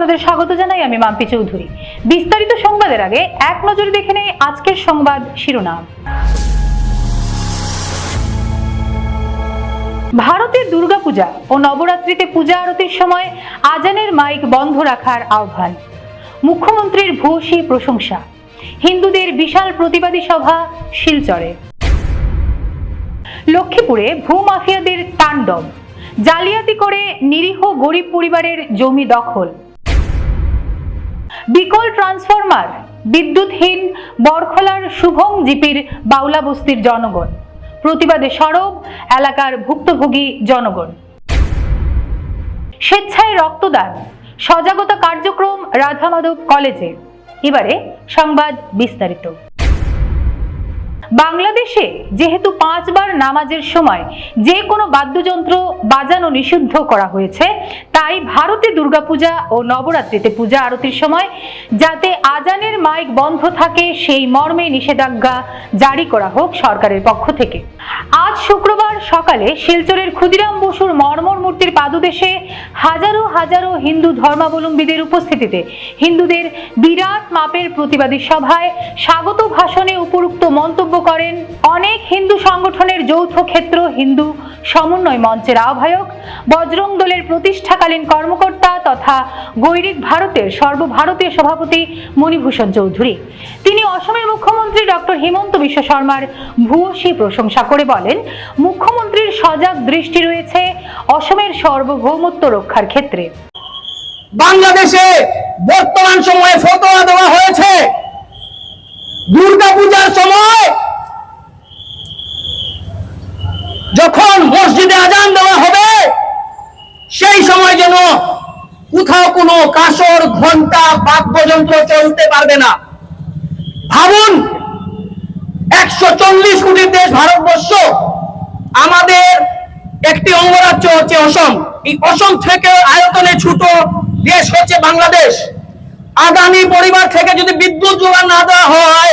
আপনাদের স্বাগত জানাই আমি মাম্পি চৌধুরী। বিস্তারিত সংবাদের আগে এক নজরে দেখে নেই আজকের সংবাদ শিরোনাম। ভারতের দুর্গাপূজা ও নবরাত্রিতে পূজা আরতির সময় আজানের মাইক বন্ধ রাখার আহ্বান। মুখ্যমন্ত্রীর ভূয়সী প্রশংসা। হিন্দুদের বিশাল প্রতিবাদী সভা শিলচরে। লক্ষ্মীপুরে ভূ ভূমাফিয়াদের তাণ্ডব। জালিয়াতি করে নিরীহ গরিব পরিবারের জমি দখল। বিকল ট্রান্সফরমার, বিদ্যুৎহীন বরখলার শুভম জিপির বাউলা বস্তির জনগণ। প্রতিবাদে সরব এলাকার ভুক্তভোগী জনগণ। স্বেচ্ছায় রক্তদান, সজাগতা কার্যক্রম রাধামাধব কলেজে। এবারে সংবাদ বিস্তারিত। বাংলাদেশে যেহেতু পাঁচবার নামাজের সময় যে কোনো বাদ্যযন্ত্র বাজানো নিষিদ্ধ করা হয়েছে, তাই ভারতে দুর্গাপূজা ও নবরাত্রিতে পূজা আরতির সময় যাতে আজানের মাইক বন্ধ থাকে, সেই মর্মে নিষেধাজ্ঞা জারি করা হোক সরকারের পক্ষ থেকে। আজ শুক্রবার সকালে শিলচরের ক্ষুদিরাম বসুর মর্মর মূর্তির পাদদেশে হাজারো হাজারো হিন্দু ধর্মাবলম্বীদের উপস্থিতিতে হিন্দুদের বিরাট মাপের প্রতিবাদী সভায় স্বাগত ভাষণে উপরুক্ত মন্তব্য করেন অনেক হিন্দু সংগঠনের যৌথ ক্ষেত্র হিন্দু সমন্বয় মঞ্চের আহ্বায়ক, বজরং দলের প্রতিষ্ঠাকালীন কর্মকর্তা তথা গৈরিক ভারতের সর্বভারতীয় সভাপতি মণিভূষণ চৌধুরী। তিনি অসমের মুখ্যমন্ত্রী ডক্টর হিমন্ত বিশ্ব শর্মার ভূয়সী প্রশংসা করে বলেন মুখ্যমন্ত্রীর সজাগ দৃষ্টি রয়েছে অসমের সার্বভৌমত্ব রক্ষার ক্ষেত্রে। বাংলাদেশে বর্তমান সময়ে ফতোয়া দেওয়া হয়েছে। দুর্গাপূজার সময় যখন মসজিদে আজান দেওয়া হবে, সেই সময় যেন কোথাও কোনো কাসর ঘণ্টা বাদ্যযন্ত্র চলতে পারবে না। ভাবুন, একশো চল্লিশ কোটির দেশ ভারতবর্ষ আমাদের একটি অঙ্গরাজ্য হচ্ছে অসম। এই অসম থেকে আয়তনে ছোট দেশ হচ্ছে বাংলাদেশ। আদানি পরিবার থেকে যদি বিদ্যুৎ জোগান না দেওয়া হয়,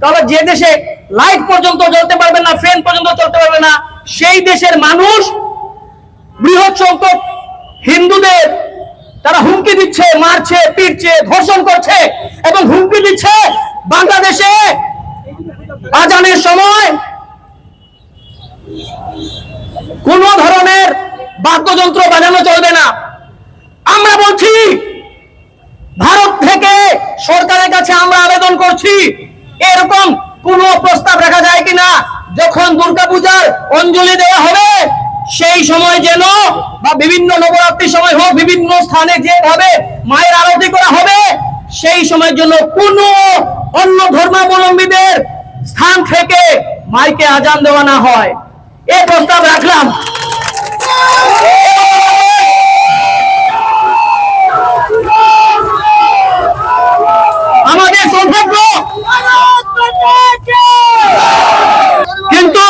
তাহলে যে দেশে লাইট পর্যন্ত জ্বলতে পারবে না, ফ্যান পর্যন্ত চলতে পারবে না, সেই দেশের মানুষ বৃহৎ সংখ্যক হিন্দুদের তারা হুমকি দিচ্ছে, মারছে, পিটছে, ধর্ষণ করছে এবং হুমকি দিচ্ছে বাংলাদেশে। আজানের সময় কোন ধরনের বাদ্যযন্ত্র বাজানো চলবে না। আমরা বলছি, ভারত থেকে সরকারের কাছে আমরা আবেদন করছি, এরকম কোন প্রস্তাব রাখা যায় কিনা, যখন দুর্গাপূজার অঞ্জলি দেওয়া হবে, সেই সময় যেন বা বিভিন্ন নবরাত্রির সময় হোক, বিভিন্ন স্থানে যেভাবে মায়ের আরতি করা হবে, সেই সময়ের জন্য কোন অন্য ধর্মাবলম্বীদের স্থান থেকে মাইকে আজান দেওয়া না হয়। এ প্রস্তাব রাখলাম। আমাদের সৌভাগ্য। কিন্তু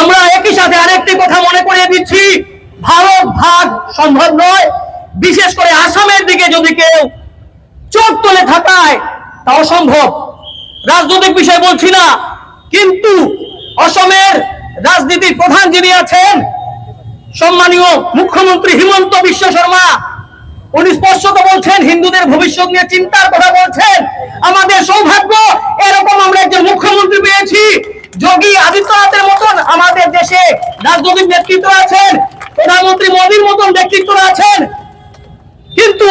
আমরা একই সাথে আরেকটি কথা মনে করিয়ে দিচ্ছি। ভারত ভাগ সম্ভব নয়। বিশেষ করে আসামের দিকে যদি কেউ চোখ তুলে থাকায় তা অসম্ভব রাজনৈতিক বিষয় বলছি না, কিন্তু অসমের রাজনীতির প্রধান যিনি আছেন সম্মানীয় মুখ্যমন্ত্রী হিমন্ত বিশ্ব শর্মা, উনি স্পষ্টত বলছেন, হিন্দুদের ভবিষ্যৎ নিয়ে চিন্তার কথা বলছেন। আমাদের সৌভাগ্য, এরকম আমরা একজন মুখ্যমন্ত্রী পেয়েছি। যোগী আদিত্যনাথের মতন আমাদের দেশে রাজনৈতিক নেতৃত্ব আছেন, প্রধানমন্ত্রী মোদীর মতন ব্যক্তিত্ব আছেন। কিন্তু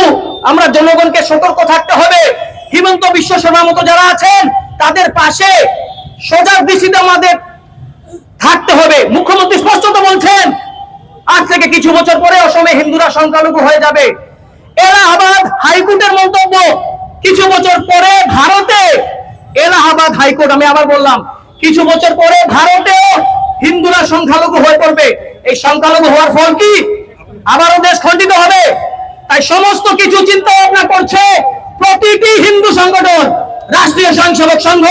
আমরা জনগণকে সতর্ক থাকতে হবে। হিমন্ত বিশ্ব শর্মার মতো যারা আছেন, তাদের পাশে সজাগ দৃষ্টিতে আমাদের থাকতে হবে। মুখ্যমন্ত্রী স্পষ্টত বলছেন, আজ থেকে কিছু বছর পরে অসমে হিন্দুরা সংখ্যালঘু হয়ে যাবে। এলাহাবাদ হাইকোর্টের মন্তব্য, কিছু বছর পরে ভারতে, এলাহাবাদ হাইকোর্ট, আমি আবার বললাম, কিছু বছর পরে ভারতে হিন্দুরা সংখ্যালঘু হয়ে পড়বে। এই সংখ্যালঘু হওয়ার ফল কি? আবারও দেশ খণ্ডিত হবে। তাই সমস্ত কিছু চিন্তা ভাবনা করছে প্রতিটি হিন্দু সংগঠন। রাষ্ট্রীয় স্বয়ংসেবক সংঘ,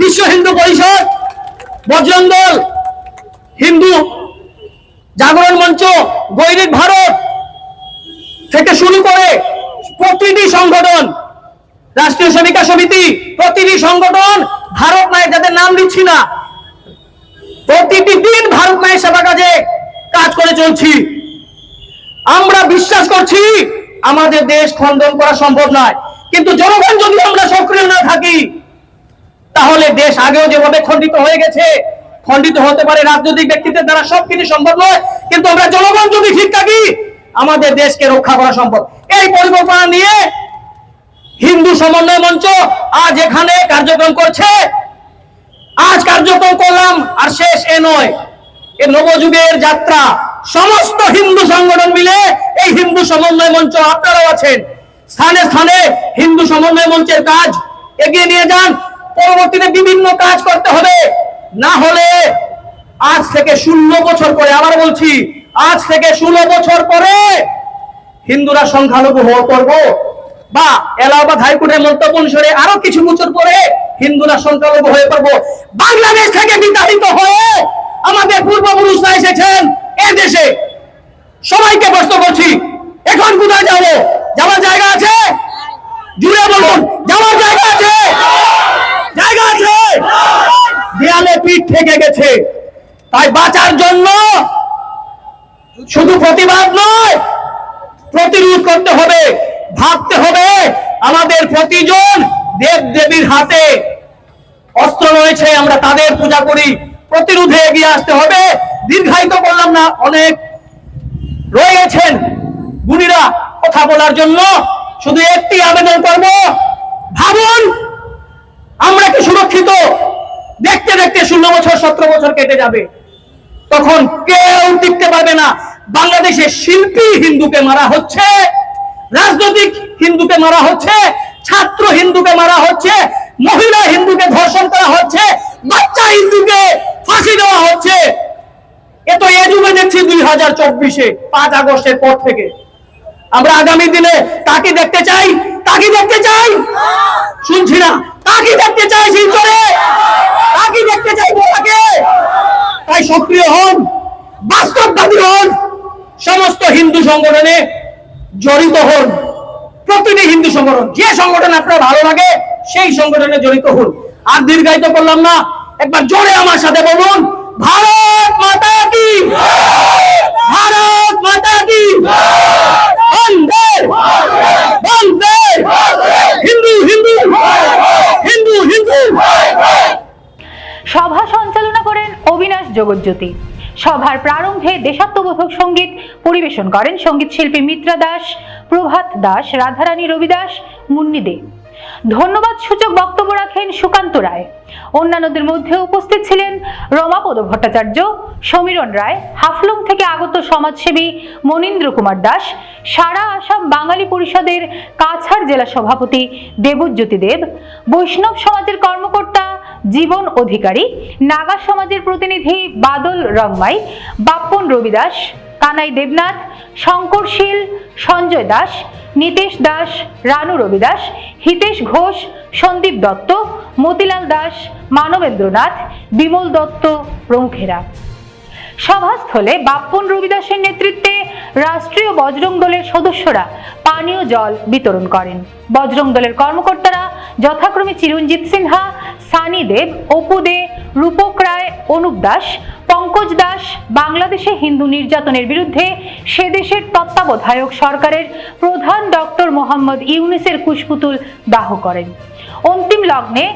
বিশ্ব হিন্দু পরিষদ বজরং দল হিন্দু জাগরণ মঞ্চ গৈরিক ভারত থেকে শুরু করে প্রতিটি সংগঠন, রাষ্ট্রীয় সেবিকা সমিতি, প্রতিটি সংগঠন ভারত মায়ের যাদের নাম দিচ্ছি না, প্রতিটি দিন ভারত মায়ের সেবা কাজে কাজ করে চলছি। আমরা বিশ্বাস করছি আমাদের দেশ খণ্ডন করা সম্ভব নয়। কিন্তু জনগণ যদি আমরা সক্রিয় না থাকি, তাহলে দেশ আগেও যেভাবে খণ্ডিত হয়ে গেছে খণ্ডিত হতে পারে, রাজনৈতিক ব্যক্তিদের দ্বারা সবকিছু সম্ভব নয়। কিন্তু আমরা জনগণ যদি ঠিক থাকি, আমাদের দেশকে রক্ষা করা সম্ভব। এই পরিকল্পনা নিয়ে হিন্দু সমন্বয় মঞ্চ আজ এখানে কার্যক্রম করছে। আজ কার্যক্রম করলাম আর শেষ এ নয়। এ নবযুগের যাত্রা, সমস্ত হিন্দু সংগঠন মিলে এই হিন্দু সমন্বয় মঞ্চ আপনারাও আছেন। স্থানে স্থানে হিন্দু সমন্বয় মঞ্চের কাজ এগিয়ে নিয়ে যান। পরবর্তীতে বিভিন্ন কাজ করতে হবে। না হলে আজ থেকে ষোলো বছর পরে, আবার বলছি, আজ থেকে ষোলো বছর পরে হিন্দুরা সংখ্যালঘু হওয়া করব বা এলাহাবাদ হাইকোর্টের মন্তব্য অনুসারে আরও কিছু বছর পরে হিন্দুরা সংখ্যালঘু হয়ে পড়ব। বাংলাদেশ থেকে বিতাড়িত হয়ে আমাদের পূর্বপুরুষরা এসেছেন এ দেশে। সবাইকে প্রশ্ন করছি, এখন কোথায় যাব? যাওয়ার জায়গা আছে? জুড়ে বলুন, যাওয়ার জায়গা আছে? জায়গা আছে? দেয়ালে পিঠ থেকে গেছে। তাই বাঁচার জন্য শুধু প্রতিবাদ নয়, প্রতিরোধ করতে হবে, ভাবতে হবে। আমাদের প্রতিজন দেব দেবীর হাতে অস্ত্র রয়েছে, আমরা তাদের পূজা করি। প্রতিরোধে এগিয়ে আসতে হবে। দীর্ঘায়িত করলাম না, অনেক রয়েছেন গুণীরা কথা বলার জন্য। শুধু একটি আবেদন করব, ভাবুন, আমরা কি সুরক্ষিত? দেখতে দেখতে ষোলো বছর, সতেরো বছর কেটে যাবে। তখন কেউ টিকতে পারবে না। বাংলাদেশে শিল্পী হিন্দুকে মারা হচ্ছে, রাজনৈতিক হিন্দুকে মারা হচ্ছে, ছাত্র হিন্দুকে মারা হচ্ছে, মহিলা হিন্দুকে ধর্ষণ করা হচ্ছে, বাচ্চা হিন্দুকে ফাঁসি দেওয়া হচ্ছে। এ তো এ যুগে দেখছি দুই হাজার চব্বিশে, পাঁচ আগস্টের পর থেকে। আমরা আগামী দিনে তাকে দেখতে চাই, তাকে দেখতে চাই। শুনছি না। দেখতে চাই দেখতে চাই তাই সক্রিয় হন, বাস্তববাদী হন, সমস্ত হিন্দু সংগঠনে জড়িত হন, প্রতিটি হিন্দু সংগঠন। যে সংগঠন আপনার ভালো লাগে, সেই সংগঠনে জড়িত হন। আর দীর্ঘায়িত করলাম না, একবার জোরে আমার সাথে বলুন, ভারত মাতা কি? ভারত মাতা কি? বন্দে হিন্দু হিন্দু হিন্দু হিন্দু সভা সঞ্চালনা করেন জগজ্যোতি সভার প্রারম্ভে দেশাত্মবোধক সংগীত পরিবেশন করেন সংগীত শিল্পী মিত্রা দাস, প্রভাত দাস, রাধারানী রবি দাস মুন্নি দে। ধন্যবাদ সূচক বক্তব্য রাখেন সুকান্ত রায়। অন্যান্যদের মধ্যে উপস্থিত ছিলেন রমাপদ ভট্টাচার্য, সমীরণ রায়, হাফলং থেকে আগত সমাজসেবী মনীন্দ্র কুমার দাস, সারা আসাম বাঙালি পরিষদের কাছাড় জেলা সভাপতি দেবজ্যোতি দেব, বৈষ্ণব সমাজের কর্মকর্তা জীবন অধিকারী, নাগা সমাজের প্রতিনিধি বাদল রংমাই, বাপ্পন রবিদাস, কানাই দেবনাথ শঙ্করশীল সঞ্জয় দাস, নিতেশ দাস, রানু রবিদাস, হিতেশ ঘোষ, সন্দীপ দত্ত মতিলাল দাস, মানবেন্দ্রনাথ, বিমল দত্ত প্রমুখেরা। সভাস্থলে বাপ্পন রবিদাসের নেতৃত্বে রাষ্ট্রীয় বজরং দলের সদস্যরা পানীয় জল বিতরণ করেন। বজরং দলের কর্মকর্তারা যথাক্রমে চিরঞ্জিত সিনহা, সানি দেব, অপু দে রূপক রায়, অনুপ দাস, পঙ্কজ দাস, বাংলাদেশে হিন্দু নির্যাতনের বিরুদ্ধে সে দেশের তত্ত্বাবধায়ক সরকারের প্রধান ডক্টর মোহাম্মদ ইউনিসের কুশপুতুল দাহ করেন। অন্তিম লগ্নে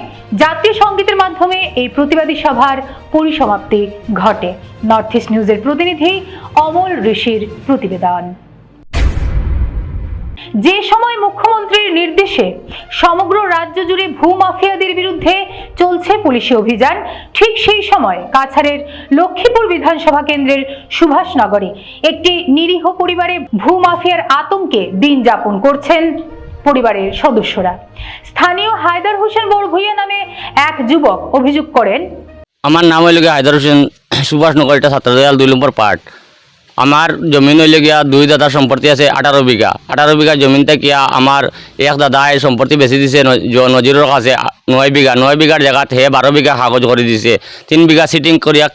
জাতীয় সঙ্গীতের মাধ্যমে এই প্রতিবাদী সভার পরিসমাপ্তি ঘটে। নর্থ ইস্ট নিউজের প্রতিনিধি অমল ঋষির প্রতিবেদন। যে সময় মুখ্যমন্ত্রীর নির্দেশে সমগ্র রাজ্য জুড়ে ভূ মাফিয়াদের বিরুদ্ধে চলছে পুলিশি অভিযান, ঠিক সেই সময় কাছাড়ের লক্ষ্মীপুর বিধানসভা কেন্দ্রের সুভাষনগরে একটি নিরীহ পরিবারে ভূমাফিয়ার আতঙ্কে দিন যাপন করছেন পরিবারের সদস্যরা। স্থানীয় হায়দার হোসেন বড়ভুইয়া নামে এক যুবক অভিযোগ করেন, আমার নাম হইল হায়দার হোসেন সুভাষনগর এটা ছাত্রদয়াল দুই নম্বর পার্ট। আমার জমিন হইলে গিয়া দুই দাদার সম্পত্তি আছে, আঠারো বিঘা। আঠারো বিঘা জমিন থেকে আমার এক দাদা এই সম্পত্তি বেশি দিছে নজিরের কাছে নয় বিঘা। নয় বিঘার জায়গাত হে বারো বিঘা কাগজ করে দিছে। তিন বিঘা সিটিং করিয়া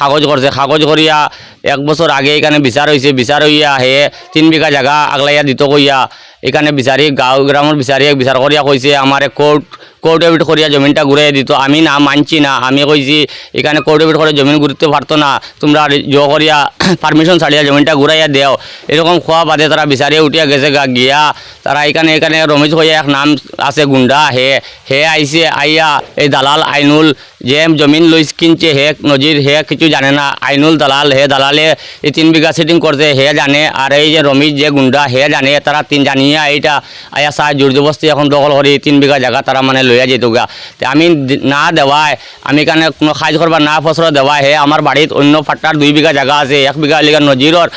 কাগজ করছে। কাগজ করিয়া এক বছর আগে এখানে বিচার হয়েছে বিচার হইয়া হে তিন বিঘা জায়গা আগলাইয়া দিত কইয়া এখানে বিচারি গাঁও গ্রামের বিচারি বিচার করিয়া কইছে আমার কোর্ট কোর্ট এবিট করিয়া জমিনটা ঘুরাই দিত আমি না মানছি না আমি কইছি এখানে কোর্ট এবিট করে জমিন ঘুরতে পারতো না তোমরা জো করিয়া পারমিশন ছাড়িয়া জমিনটা ঘুরাইয়া দেও এরকম খোয়া বাদে তারা বিচারিয়ে উঠিয়া গেছে গা গিয়া তারা এখানে এখানে রমেশ হইয়া এক নাম আছে গুন্ডা হে হে আইছে আইয়া এই দালাল আইনুল যে জমিন লইস কিনছে, হে নজির, হে কিছু জানে না। আইনুল দালাল, হে দালালে, এই তিন বিঘা সেটিং করছে, হে জানে। আর এই যে রমিজ, যে গুন্ডা, হে জানে, তারা তিন জানিয়া এইটা আয়া সাহ জোর জবস্তি এখন দখল করি তিন বিঘা জায়গা তারা মানে লইয়া যেত গা আমি না দেওয়ায়, আমি এখানে কোনো সাজ করবার না ফসল দেওয়া হে আমার বাড়িত অন্য ফাট্টার দুই বিঘা জায়গা আছে, এক বিঘা হইলে নজিরর,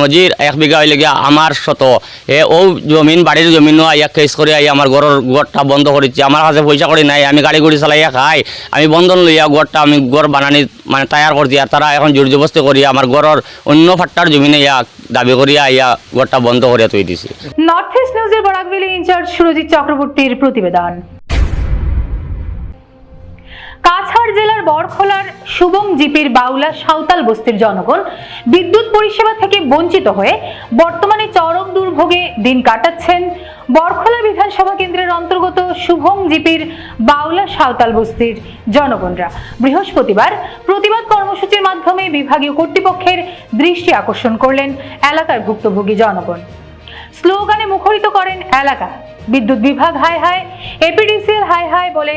নজির, এক বিঘা হইলে আমার শত। হে ও জমিন, বাড়ির জমিনও আইয়া কেস করে আইয়া আমার ঘরের ঘরটা বন্ধ করেছি আমার কাছে পয়সা করি নাই, আমি গাড়ি গুড়ি চালাইয়া খাই, আমি বন্ধন লইয়া গড়টা আমি গড় বানানি মানে তৈয়ার করছি। আর তারা এখন জোর জবস্তি করিয়া আমার গড়ের অন্য ফাট্টার জমিনে ইয়া দাবি করিয়া আইয়া গড়টা বন্ধ করিয়া তৈরি দিছে। নর্থ ইস্ট নিউজের বরাকবিলি ইনচার্জ সুরজিৎ চক্রবর্তীর প্রতিবেদন। কাছাড় জেলার বরখোলার শুভম জিপির বাউলা সাঁওতাল বস্তির জনগণ বিদ্যুৎ পরিষেবা থেকে বঞ্চিত হয়ে বর্তমানে চরম দুর্ভোগে দিন কাটাচ্ছেন। বরখোলা বিধানসভা কেন্দ্রের অন্তর্গত শুভম জিপির বাউলা সাঁওতাল বস্তির জনগণরা। বৃহস্পতিবার প্রতিবাদ কর্মসূচির মাধ্যমে বিভাগীয় কর্তৃপক্ষের দৃষ্টি আকর্ষণ করলেন এলাকার ভুক্তভোগী জনগণ। স্লোগানে মুখরিত করেন এলাকা। বিদ্যুৎ বিভাগ হাই হাই এপিডিসিএল হাই হাই বলে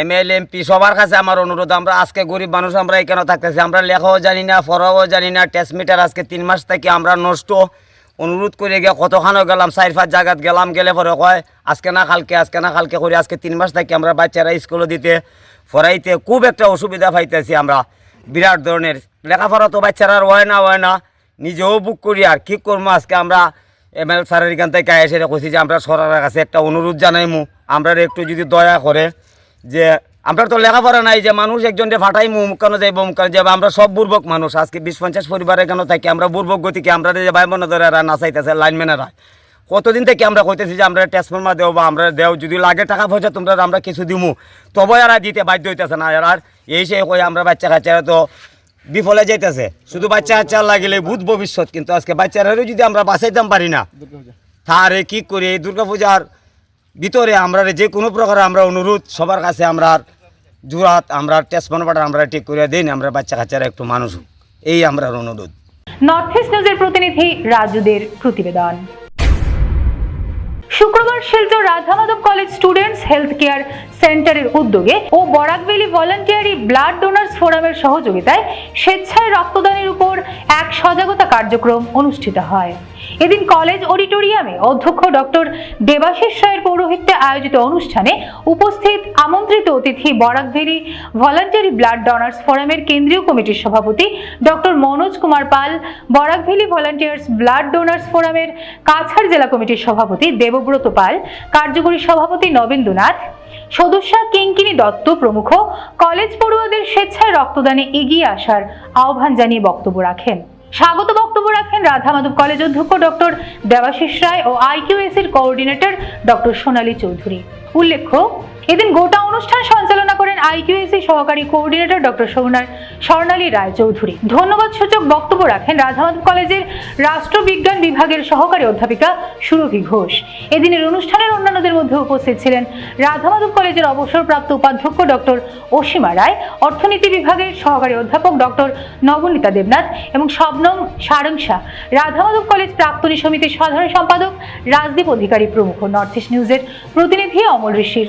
এম এল এমপি সবার কাছে আমার অনুরোধ, আমরা আজকে গরিব মানুষ, আমরা এখানে থাকতেছি? আমরা লেখাও জানি না, পড়াও জানি না টেস্ট মিটার আজকে তিন মাস থেকে আমরা নষ্ট। অনুরোধ করে গিয়ে কতখানো গেলাম, চার পাঁচ জায়গাত গেলাম, গেলে পরে কয়, আজকে না কালকে, আজকে না কালকে করে আজকে তিন মাস থেকে আমরা বাচ্চারা স্কুলে দিতে, পড়াইতে খুব একটা অসুবিধা পাইতেছি আমরা। বিরাট ধরনের। লেখাপড়া তো বাচ্চারা হয় না হয় না। নিজেও বুক করি, আর কি করব আজকে আমরা? এম এল স্যারের এখান থেকে এসে কইছি যে, আমরা সরকারের কাছে একটা অনুরোধ জানাইমু। আমরা একটু যদি দয়া করে যে আমরা তো লেখাপড়া নাই যে মানুষ একজনকে ফাটাইমু কেন যাইব কেন যাব? আমরা সব বুর্বক মানুষ। আজকে বিশ পঞ্চাশ পরিবারে কেন থাকি? আমরা বুর্বক গতিকে আমরা যে ভাই বোন ধরে এরা নাচাইতেছে লাইনম্যানেরা কতদিন থেকে আমরা কইতেছি যে আমরা ট্রান্সফর্মার দেও বা আমরা দেও যদি লাগে টাকা পয়সা তোমরা আমরা কিছু দিমু। তবে এরা দিতে বাধ্য হইতেছে না। এরা এই সে কই আমরা বাচ্চা কাচ্চারা তো বিফলে যাইতেছে। শুধু বাচ্চা কাচ্চা লাগিলে ভূত ভবিষ্যৎ কিন্তু আজকে বাচ্চারারও যদি আমরা বাঁচাইতাম পারি না তাহলে কি করি? এই দুর্গাপূজার ভিতরে আমরা যে কোনো প্রকার আমরা অনুরোধ, সবার কাছে আমরা জুরাত, আমরা টেস্টমান আমরা ঠিক করে দিন আমরা বাচ্চা কাচ্চারা একটু মানুষ। এই আমরা অনুরোধ। নর্থ ইস্ট নিউজের প্রতিনিধি রাজুদের প্রতিবেদন। শুক্রবার Silchar Radhamadhab college students health care সেন্টারের উদ্যোগে ও বরাকভ্যালি ভলান্টিয়ারি ব্লাড ডোনার্স ফোরামের সহযোগিতায় স্বেচ্ছায় রক্তদানের উপর এক সজাগতা কার্যক্রম অনুষ্ঠিত হয়। এদিন কলেজ অডিটোরিয়ামে অধ্যক্ষ ডক্টর দেবাশিস রায়ের পৌরোহিত্যে আয়োজিত অনুষ্ঠানে উপস্থিত আমন্ত্রিত অতিথি বরাকভেলি ভলান্টারি ব্লাড ডোনার্স ফোরামের কেন্দ্রীয় কমিটির সভাপতি doctor Manoj Kumar Pal Barak Valley volunteers blood donors ফোরামের কাছাড় জেলা কমিটির সভাপতি দেবব্রত পাল, কার্যকরী সভাপতি নবেন্দুনাথ সদস্যা কিঙ্কিনী দত্ত প্রমুখ, কলেজ পড়ুয়াদের স্বেচ্ছায় রক্তদানে এগিয়ে আসার আহ্বান জানিয়ে বক্তব্য রাখেন। স্বাগত বক্তব্য রাখেন রাধা মাধব কলেজ অধ্যক্ষ ডক্টর দেবাশিস রায় ও আইকিউএস এর কোঅর্ডিনেটর ডক্টর সোনালী চৌধুরী। উল্লেখ্য এদিন গোটা অনুষ্ঠান সঞ্চালনা করেন আইকিউএসি সহকারী কোঅর্ডিনেটর ডক্টর সোনার স্বর্ণালী রায় চৌধুরী ধন্যবাদ সূচক বক্তব্য রাখেন রাধামাধব কলেজের রাষ্ট্রবিজ্ঞান বিভাগের সহকারী অধ্যাপিকা সুরভি ঘোষ। এদিনের অনুষ্ঠানের অন্যান্যদের মধ্যে উপস্থিত ছিলেন রাধামাধব কলেজের অবসরপ্রাপ্ত উপাধ্যক্ষ ডক্টর অসীমা রায়, অর্থনীতি বিভাগের সহকারী অধ্যাপক ডক্টর নবনীতা দেবনাথ এবং শবনম সারংসা রাধামাধব কলেজ প্রাক্তনী সমিতির সাধারণ সম্পাদক, রাজদীপ অধিকারী প্রমুখ। নর্থ ইস্ট নিউজের প্রতিনিধি অমল ঋষির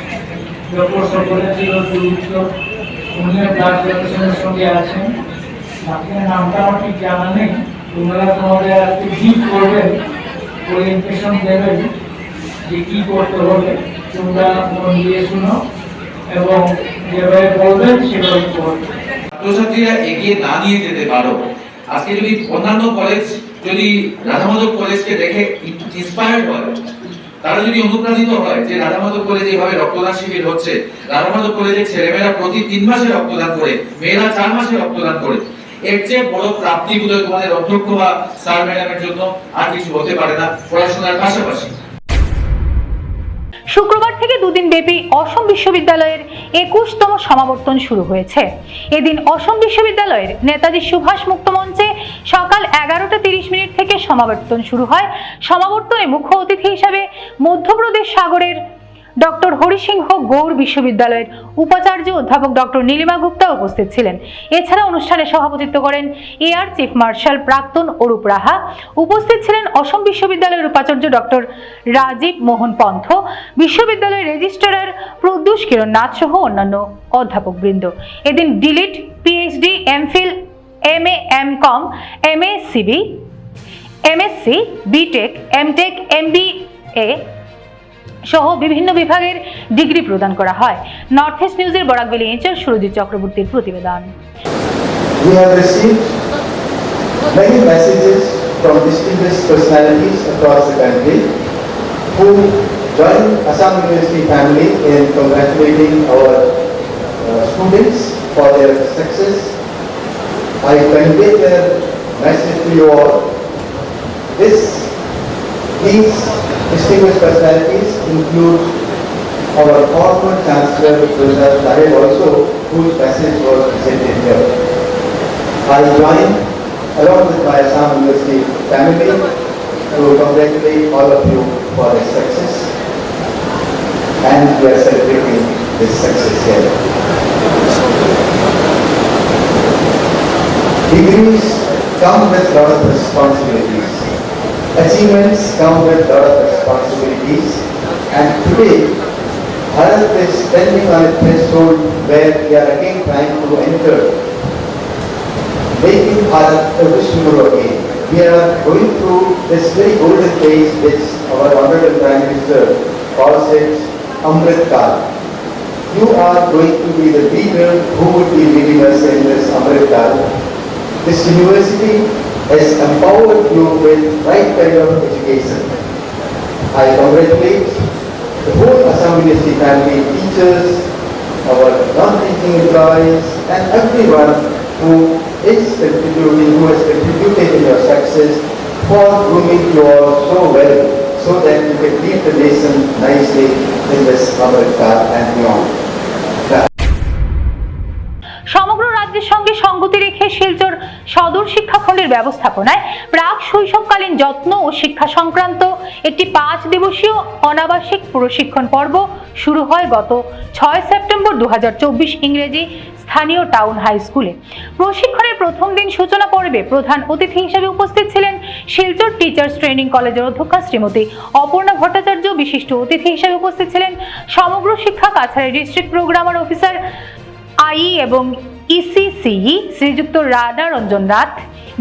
ডক্টর সকলেন্দ্র দুর্গিত উনিও ব্লাড ডোনেশনের সঙ্গে আছেন। বাকি নামটা আমার ঠিক জানা নেই। তোমরা তোমাদের আজকে কি করবেন ওরিয়েন্টেশন যে কি করতে হবে। তোমরা মন দিয়ে শুনো এবং যেভাবে বলবেন সেভাবে করবে। ছাত্রছাত্রীরা এগিয়ে না নিয়ে যেতে পারো। আজকে যদি অন্যান্য কলেজ যদি রাধামাধব কলেজকে দেখে ইন্সপায়ার্ড হয় তারা যদি অনুপ্রাণিত হয় যে রাধামাধব কলেজে এইভাবে রক্তদান শিবির হচ্ছে রাধামাধব কলেজের ছেলেমেয়েরা প্রতি তিন মাসে রক্তদান করে, মেয়েরা চার মাসে রক্তদান করে। এর চেয়ে বড় প্রাপ্তি বোধহয় তোমাদের অধ্যক্ষ বা স্যার ম্যাডামের জন্য আর কিছু হতে পারে না, পড়াশোনার পাশাপাশি। শুক্রবার থেকে দুদিন ব্যাপী অসম বিশ্ববিদ্যালয়ের একুশতম সমাবর্তন শুরু হয়েছে। এদিন অসম বিশ্ববিদ্যালয়ের নেতাজি সুভাষ মুক্ত মঞ্চে সকাল এগারোটা তিরিশ মিনিট থেকে সমাবর্তন শুরু হয়। সমাবর্তনে মুখ্য অতিথি হিসাবে মধ্যপ্রদেশ সাগরের ডক্টর হরিসিংহ গৌড় বিশ্ববিদ্যালয়ের উপাচার্য অধ্যাপক ডক্টর নীলিমা গুপ্তা উপস্থিত ছিলেন। এছাড়া অনুষ্ঠানে সভাপতিত্ব করেন এয়ার চিফ মার্শাল প্রাক্তন অরূপ রাহা। উপস্থিত ছিলেন অসম বিশ্ববিদ্যালয়ের উপাচার্য ডক্টর রাজীব মোহন পন্থ, বিশ্ববিদ্যালয়ের রেজিস্ট্রার প্রদ্যুষ কিরণ নাথ সহ অন্যান্য অধ্যাপক বৃন্দ এদিন DLitt, PhD, MPhil M A M com M A CB MSc, BTech, MTech, MBA সহ বিভিন্ন বিভাগের ডিগ্রি প্রদান করা হয় নর্থ ইস্ট নিউজের বরাকবেলি ইনচার্জ সুরজিৎ চক্রবর্তীর প্রতিবেদন We have received many messages from distinguished personalities across the country who join Assam University family in congratulating our uh, students for their success. I convey their message to you all. This, these distinguished personalities include our former Chancellor, Professor Tahir also, whose message was presented here. I join along with my Assam University family to congratulate all of you for this success. And we are celebrating this success here. Degrees come with lot of responsibilities. Achievements come with lot of responsibilities. And today, Bharat is standing on a threshold where we are again trying to enter making Bharat a Vishnu again. We are going through this very golden phase which our Honorable Prime Minister calls it Amrit Kal. You are going to be the leader who would be leading us in this Amrit Kal. This university has empowered you with right kind of education. I congratulate the whole University family, teachers, our non-teaching employees, and everyone who is contributing, who has contributed in your success for grooming you all so well, so that you can lead the nation nicely in this America and beyond. সমগ্র সঙ্গে সঙ্গতি রেখে শিলচর সদর শিক্ষাখণ্ডের ব্যবস্থাপনায় প্রাক শৈশবকালীন যত্ন ও শিক্ষা সংক্রান্ত একটি পাঁচ দিবসীয় অনাবাসিক প্রশিক্ষণ পর্ব শুরু হয় গত ছয় সেপ্টেম্বর দু ইংরেজি স্থানীয় টাউন হাই স্কুলে। প্রশিক্ষণের প্রথম দিন সূচনা পর্বে প্রধান অতিথি হিসেবে উপস্থিত ছিলেন শিলচর টিচার্স ট্রেনিং কলেজের অধ্যক্ষা শ্রীমতী অপর্ণা ভট্টাচার্য। বিশিষ্ট অতিথি হিসেবে উপস্থিত ছিলেন সমগ্র শিক্ষা কাছাড়ের ডিস্ট্রিক্ট প্রোগ্রামার অফিসার আই এবং ইসিসিই শ্রীযুক্ত রাধা রঞ্জন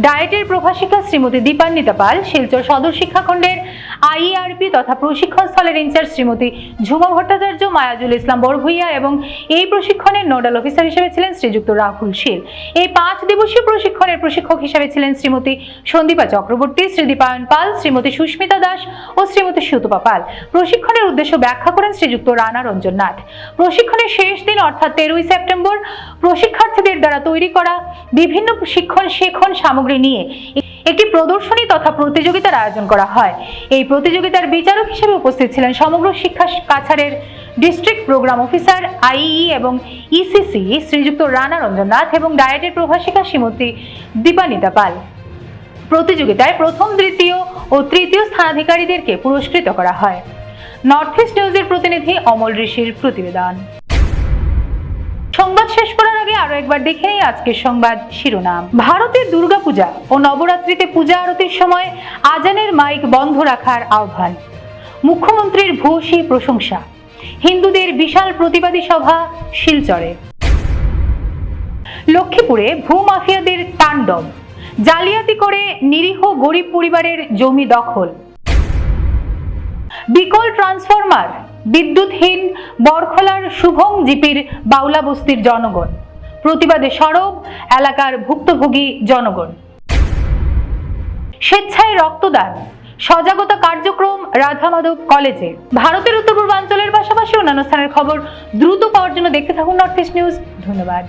ডায়েটের প্রভাষিকা শ্রীমতী দীপান্বিতা পাল শিলচর সদর শিক্ষাখণ্ডের আইআরপি তথা প্রশিক্ষণ স্থলের ইনচার্জ শ্রীমতী ঝুমা ভট্টাচার্য, মায়াজুল ইসলাম বড়ভূইয়া এবং এই প্রশিক্ষণের নোডাল অফিসার হিসেবে ছিলেন শ্রীযুক্ত রাহুল শীল। এই পাঁচ দিবসীয় প্রশিক্ষণের প্রশিক্ষক হিসেবে ছিলেন শ্রীমতী সন্দীপা চক্রবর্তী, শ্রীদীপায়ন পাল, শ্রীমতী সুস্মিতা দাস ও শ্রীমতী সুতপা পাল। প্রশিক্ষণের উদ্দেশ্য ব্যাখ্যা করেন শ্রীযুক্ত রানা রঞ্জন নাথ। প্রশিক্ষণের শেষ দিন, অর্থাৎ তেরোই সেপ্টেম্বর, প্রশিক্ষার্থীদের দ্বারা তৈরি করা বিভিন্ন শিক্ষণ শেখন সামগ্রী নিয়ে একটি প্রদর্শনী তথা প্রতিযোগিতার আয়োজন করা হয়। এই প্রতিযোগিতার বিচারক হিসেবে উপস্থিত ছিলেন সমগ্র শিক্ষা কাছাড়ের ডিস্ট্রিক্ট প্রোগ্রাম অফিসার আইই এবং ইসিসি শ্রীযুক্ত রানা রঞ্জন নাথ এবং ডায়েটের প্রভাষিকা শ্রীমতী দীপানিতা পাল। প্রতিযোগিতায় প্রথম, দ্বিতীয় ও তৃতীয় স্থানাধিকারীদেরকে পুরস্কৃত করা হয়। নর্থ ইস্ট নিউজের প্রতিনিধি অমল ঋষির প্রতিবেদন। সংবাদ শেষ করার আগে আরও একবার দেখে নিই আজকের সংবাদ শিরোনাম। ভারতের দুর্গাপূজা ও নবরাত্রিতে পূজা আরতির সময় আজানের মাইক বন্ধ রাখার আহ্বান। মুখ্যমন্ত্রীর ভূয়সী প্রশংসা। হিন্দুদের বিশাল প্রতিবাদী সভা শিলচরে। লক্ষ্মীপুরে ভূ ভূমাফিয়াদের তাণ্ডব। জালিয়াতি করে নিরীহ গরিব পরিবারের জমি দখল। বিকল ট্রান্সফরমার, বিদ্যুৎহীন বরখলার শুভম জিপির বাউলা বস্তির জনগণ। প্রতিবাদে সরব এলাকার ভুক্তভোগী জনগণ। স্বেচ্ছায় রক্তদান, সজাগতা কার্যক্রম রাধা মাধব কলেজে। ভারতের উত্তর পূর্বাঞ্চলের পাশাপাশি অন্যান্য স্থানের খবর দ্রুত পাওয়ার জন্য দেখতে থাকুন নর্থ ইস্ট নিউজ ধন্যবাদ।